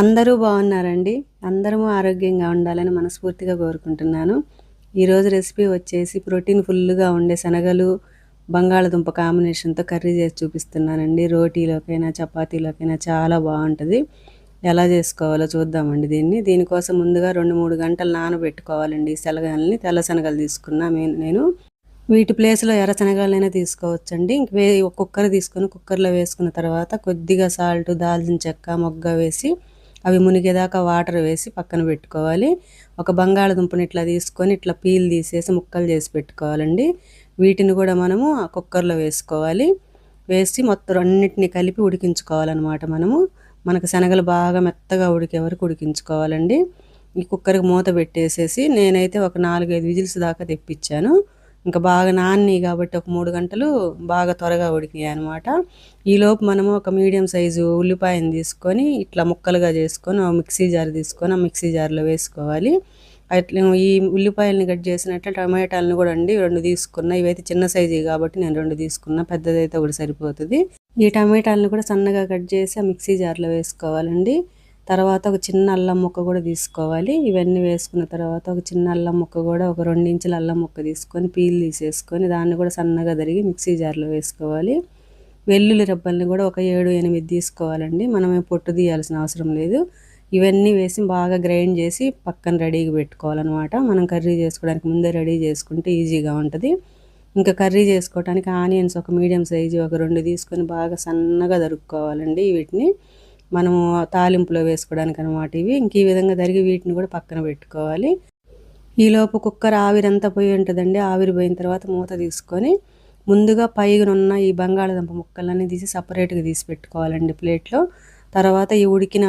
అందరూ బాగున్నారండి. అందరము ఆరోగ్యంగా ఉండాలని మనస్ఫూర్తిగా కోరుకుంటున్నాను. ఈరోజు రెసిపీ వచ్చేసి ప్రోటీన్ ఫుల్గా ఉండే శనగలు బంగాళదుంప కాంబినేషన్తో కర్రీ చేసి చూపిస్తున్నానండి. రోటీలోకైనా చపాతీలోకైనా చాలా బాగుంటుంది. ఎలా చేసుకోవాలో చూద్దామండి దీన్ని. దీనికోసం ముందుగా రెండు మూడు గంటలు నానబెట్టుకోవాలండి శనగల్ని. తెల్ల శనగలు తీసుకున్నా నేను. వీటి ప్లేస్లో ఎర్ర శనగలైనా తీసుకోవచ్చండి. ఇంక వే కుక్కర్ తీసుకొని కుక్కర్లో వేసుకున్న తర్వాత కొద్దిగా సాల్ట్ దాల్చిన చెక్క మొగ్గ వేసి అవి మునిగేదాకా వాటర్ వేసి పక్కన పెట్టుకోవాలి. ఒక బంగాళదుంపని ఇట్లా తీసుకొని ఇట్లా పీల్ తీసేసి ముక్కలు చేసి పెట్టుకోవాలండి. వీటిని కూడా మనము కుక్కర్లో వేసుకోవాలి. వేసి మొత్తం అన్నిటిని కలిపి ఉడికించుకోవాలన్నమాట మనము. మనకు శనగలు బాగా మెత్తగా ఉడికే వరకు ఉడికించుకోవాలండి. ఈ కుక్కర్కి మూత పెట్టేసేసి నేనైతే ఒక నాలుగైదు విజిల్స్ దాకా తెప్పించాను. ఇంకా బాగా నాన్ని కాబట్టి ఒక మూడు గంటలు బాగా త్వరగా ఉడికినాయి అనమాట ఈలోపు మనము ఒక మీడియం సైజు ఉల్లిపాయను తీసుకొని ఇట్లా ముక్కలుగా చేసుకొని మిక్సీ జార్ తీసుకొని ఆ మిక్సీ జార్లో వేసుకోవాలి. అట్లా ఈ ఉల్లిపాయలని కట్ చేసినట్టు టమాటాలను కూడా అండి రెండు తీసుకున్నా. ఇవైతే చిన్న సైజు కాబట్టి నేను రెండు తీసుకున్నా. పెద్దదైతే ఒకటి సరిపోతుంది. ఈ టమాటాలను కూడా సన్నగా కట్ చేసి ఆ మిక్సీ జార్లో వేసుకోవాలండి. తర్వాత ఒక చిన్న అల్లం ముక్క కూడా తీసుకోవాలి. ఇవన్నీ వేసుకున్న తర్వాత ఒక చిన్న అల్లం ముక్క కూడా ఒక రెండు ఇంచుల అల్లం ముక్క తీసుకొని పీల్ తీసేసుకొని దాన్ని కూడా సన్నగా తరిగి మిక్సీ జార్లో వేసుకోవాలి. వెల్లుల్లి రబ్బల్ని కూడా ఒక ఏడు ఎనిమిది తీసుకోవాలండి. మనమే పొట్టు తీయాల్సిన అవసరం లేదు. ఇవన్నీ వేసి బాగా గ్రైండ్ చేసి పక్కన రెడీగా పెట్టుకోవాలన్నమాట. మనం కర్రీ చేసుకోవడానికి ముందే రెడీ చేసుకుంటే ఈజీగా ఉంటుంది. ఇంకా కర్రీ చేసుకోవడానికి ఆనియన్స్ ఒక మీడియం సైజు ఒక రెండు తీసుకొని బాగా సన్నగా దొరుకుకోవాలండి వీటిని. మనము తాలింపులో వేసుకోవడానికి అనమాట ఇవి ఇంక ఈ విధంగా జరిగి వీటిని కూడా పక్కన పెట్టుకోవాలి. ఈలోపు కుక్కర్ ఆవిరంతా పోయి ఉంటుందండి. ఆవిరి పోయిన తర్వాత మూత తీసుకొని ముందుగా పైగనున్న ఈ బంగాళదుంప ముక్కలన్నీ తీసి సపరేట్గా తీసి పెట్టుకోవాలండి ప్లేట్లో. తర్వాత ఈ ఉడికిన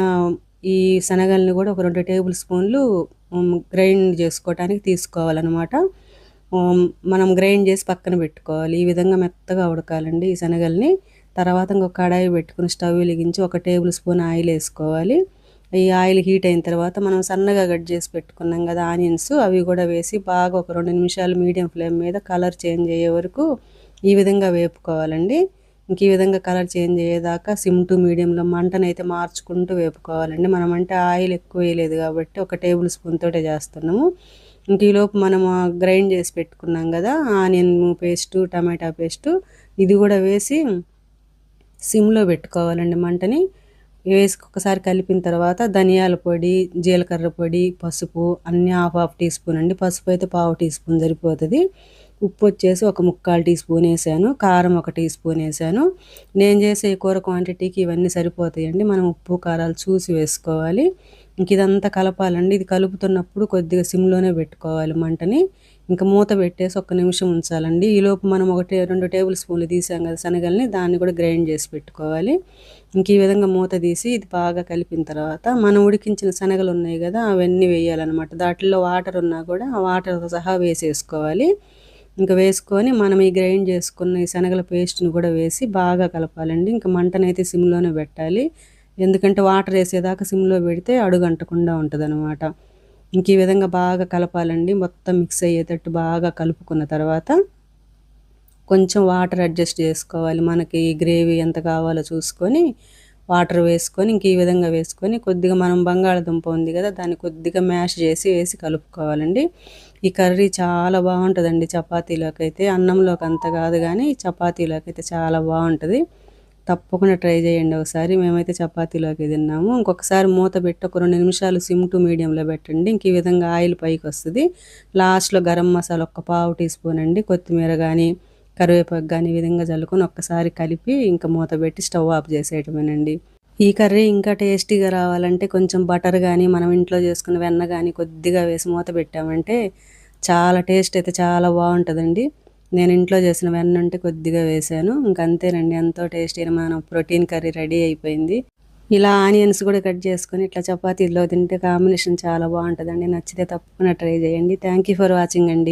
ఈ శనగల్ని కూడా ఒక రెండు టేబుల్ స్పూన్లు గ్రైండ్ చేసుకోవటానికి తీసుకోవాలన్నమాట. మనం గ్రైండ్ చేసి పక్కన పెట్టుకోవాలి. ఈ విధంగా మెత్తగా ఉడకాలండి ఈ శనగల్ని. తర్వాత ఇంకొక కడాయి పెట్టుకుని స్టవ్ వెలిగించి ఒక టేబుల్ స్పూన్ ఆయిల్ వేసుకోవాలి. ఈ ఆయిల్ హీట్ అయిన తర్వాత మనం సన్నగా కట్ చేసి పెట్టుకున్నాం కదా ఆనియన్స్ అవి కూడా వేసి బాగా ఒక రెండు నిమిషాలు మీడియం ఫ్లేమ్ మీద కలర్ చేంజ్ అయ్యే వరకు ఈ విధంగా వేపుకోవాలండి. ఇంక ఈ విధంగా కలర్ చేంజ్ అయ్యేదాకా సిమ్ టు మీడియంలో మంటనైతే మార్చుకుంటూ వేపుకోవాలండి. మనం అంటే ఆయిల్ ఎక్కువ వేయలేదు కాబట్టి ఒక టేబుల్ స్పూన్ తోటే చేస్తున్నాము. ఇంక ఈలోపు మనం గ్రైండ్ చేసి పెట్టుకున్నాం కదా ఆనియన్ పేస్టు టమాటా పేస్టు ఇది కూడా వేసి సిమ్లో పెట్టుకోవాలండి మంటని. వేసుకు ఒకసారి కలిపిన తర్వాత ధనియాల పొడి జీలకర్ర పొడి పసుపు అన్నీ హాఫ్ హాఫ్ టీ స్పూన్ అండి. పసుపు అయితే పావు టీ స్పూన్ సరిపోతుంది. ఉప్పు వచ్చేసి ఒక ముక్కాలు టీ స్పూన్ వేసాను. కారం ఒక టీ స్పూన్ వేసాను. నేను చేసే కూర క్వాంటిటీకి ఇవన్నీ సరిపోతాయండి. మనం ఉప్పు కారాలు చూసి వేసుకోవాలి. ఇంక ఇదంతా కలపాలండి. ఇది కలుపుతున్నప్పుడు కొద్దిగా సిమ్లోనే పెట్టుకోవాలి మంటని. ఇంకా మూత పెట్టేసి ఒక్క నిమిషం ఉంచాలండి. ఈలోపు మనం ఒకటి రెండు టేబుల్ స్పూన్లు తీసాం కదా శనగల్ని దాన్ని కూడా గ్రైండ్ చేసి పెట్టుకోవాలి. ఇంక ఈ విధంగా మూత తీసి ఇది బాగా కలిపిన తర్వాత మనం ఉడికించిన శనగలు ఉన్నాయి కదా అవన్నీ వేయాలన్నమాట. దాంట్లో వాటర్ ఉన్నా కూడా ఆ వాటర్తో సహా వేసేసుకోవాలి. ఇంకా వేసుకొని మనం ఈ గ్రైండ్ చేసుకున్న ఈ శనగల పేస్ట్ని కూడా వేసి బాగా కలపాలండి. ఇంకా మంటనైతే సిమ్లోనే పెట్టాలి. ఎందుకంటే వాటర్ వేసేదాకా సిమ్లో పెడితే అడుగంటకుండా ఉంటుంది అనమాట ఇంక ఈ విధంగా బాగా కలపాలండి. మొత్తం మిక్స్ అయ్యేటట్టు బాగా కలుపుకున్న తర్వాత కొంచెం వాటర్ అడ్జస్ట్ చేసుకోవాలి. మనకి గ్రేవీ ఎంత కావాలో చూసుకొని వాటర్ వేసుకొని ఇంక ఈ విధంగా వేసుకొని కొద్దిగా మనం బంగాళదుంప ఉంది కదా దాన్ని కొద్దిగా మ్యాష్ చేసి వేసి కలుపుకోవాలండి. ఈ కర్రీ చాలా బాగుంటుందండి చపాతీలోకి అయితే అన్నంలోకి అంత కాదు కానీ చపాతీలోకి అయితే చాలా బాగుంటుంది. తప్పకుండా ట్రై చేయండి ఒకసారి. మేమైతే చపాతీలోకి తిన్నాము. ఇంకొకసారి మూత పెట్టి ఒక రెండు నిమిషాలు సిమ్ టు మీడియంలో పెట్టండి. ఇంక ఈ విధంగా ఆయిల్ పైకి వస్తుంది. లాస్ట్లో గరం మసాలా ఒక పావు టీ స్పూన్ అండి. కొత్తిమీర కానీ కరివేపాకు కానీ ఈ విధంగా చల్లుకొని ఒక్కసారి కలిపి ఇంకా మూత పెట్టి స్టవ్ ఆఫ్ చేసేయటమేనండి. ఈ కర్రీ ఇంకా టేస్టీగా రావాలంటే కొంచెం బటర్ కానీ మనం ఇంట్లో చేసుకున్న వెన్న కానీ కొద్దిగా వేసి మూత పెట్టామంటే చాలా టేస్ట్ అయితే చాలా బాగుంటుందండి. నేను ఇంట్లో చేసిన వెన్న ఉంటే కొద్దిగా వేసాను. ఇంకంతేనండి ఎంతో టేస్టీ మన ప్రోటీన్ కర్రీ రెడీ అయిపోయింది. ఇలా ఆనియన్స్ కూడా కట్ చేసుకొని ఇట్లా చపాతీలో తింటే కాంబినేషన్ చాలా బాగుంటుందండి. నచ్చితే తప్పకుండా ట్రై చేయండి. థ్యాంక్ యూ ఫర్ వాచింగ్ అండి.